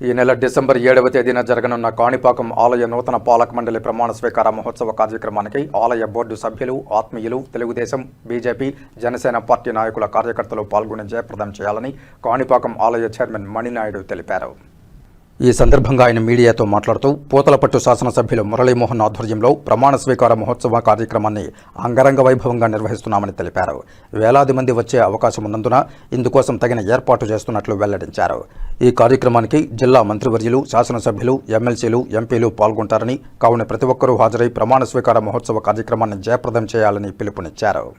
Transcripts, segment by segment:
ఈ నెల డిసెంబర్ ఏడవ తేదీన జరగనున్న కాణిపాకం ఆలయ నూతన పాలక మండలి ప్రమాణ స్వీకార మహోత్సవ కార్యక్రమానికి ఆలయ బోర్డు సభ్యులు ఆత్మీయులు తెలుగుదేశం బీజేపీ జనసేన పార్టీ నాయకుల కార్యకర్తలు పాల్గొని జయప్రదం చేయాలని కాణిపాకం ఆలయ చైర్మన్ మణినాయుడు తెలిపారు. ఈ సందర్భంగా ఆయన మీడియాతో మాట్లాడుతూ పూతలపట్టు శాసనసభ్యులు మురళీమోహన్ ఆధ్వర్యంలో ప్రమాణ స్వీకార మహోత్సవ కార్యక్రమాన్ని అంగరంగ వైభవంగా నిర్వహిస్తున్నామని తెలిపారు. వేలాది మంది వచ్చే అవకాశం ఉన్నందున ఇందుకోసం తగిన ఏర్పాటు చేస్తున్నట్లు వెల్లడించారు. ఈ కార్యక్రమానికి జిల్లా మంత్రివర్యులు శాసనసభ్యులు ఎమ్మెల్సీలు ఎంపీలు పాల్గొంటారని కావున ప్రతి ఒక్కరూ హాజరై ప్రమాణ స్వీకార మహోత్సవ కార్యక్రమాన్ని జయప్రదం చేయాలని పిలుపునిచ్చారు.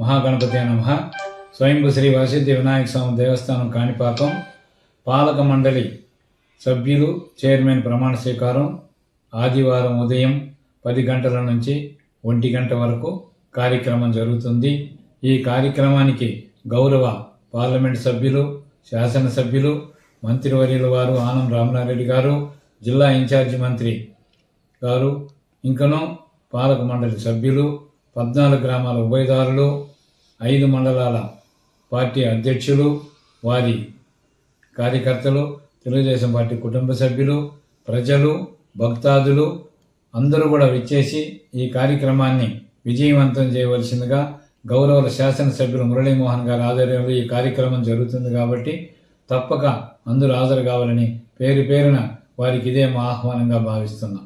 మహాగణపతి నమ. శ్రీ వరసిద్ధి వినాయక స్వామి దేవస్థానం కాణిపాకం. పాలక మండలి సభ్యులు చైర్మన్ ప్రమాణ స్వీకారం ఆదివారం ఉదయం పది గంటల నుంచి ఒంటి గంట వరకు కార్యక్రమం జరుగుతుంది. ఈ కార్యక్రమానికి గౌరవ పార్లమెంట్ సభ్యులు శాసనసభ్యులు మంత్రివర్యుల వారు ఆనం రామనారెడ్డి గారు జిల్లా ఇన్ఛార్జి మంత్రి గారు ఇంకనూ పాలక మండలి సభ్యులు పద్నాలుగు గ్రామాల ఉభయదారులు ఐదు మండలాల పార్టీ అధ్యక్షులు వారి కార్యకర్తలు తెలుగుదేశం పార్టీ కుటుంబ సభ్యులు ప్రజలు భక్తాదులు అందరూ కూడా విచ్చేసి ఈ కార్యక్రమాన్ని విజయవంతం చేయవలసిందిగా గౌరవ శాసనసభ్యులు మురళీమోహన్ గారి ఆధ్వర్యంలో ఈ కార్యక్రమం జరుగుతుంది కాబట్టి తప్పక అందరూ హాజరు కావాలని పేరు పేరున వారికి ఇదే మా ఆహ్వానంగా భావిస్తున్నాం.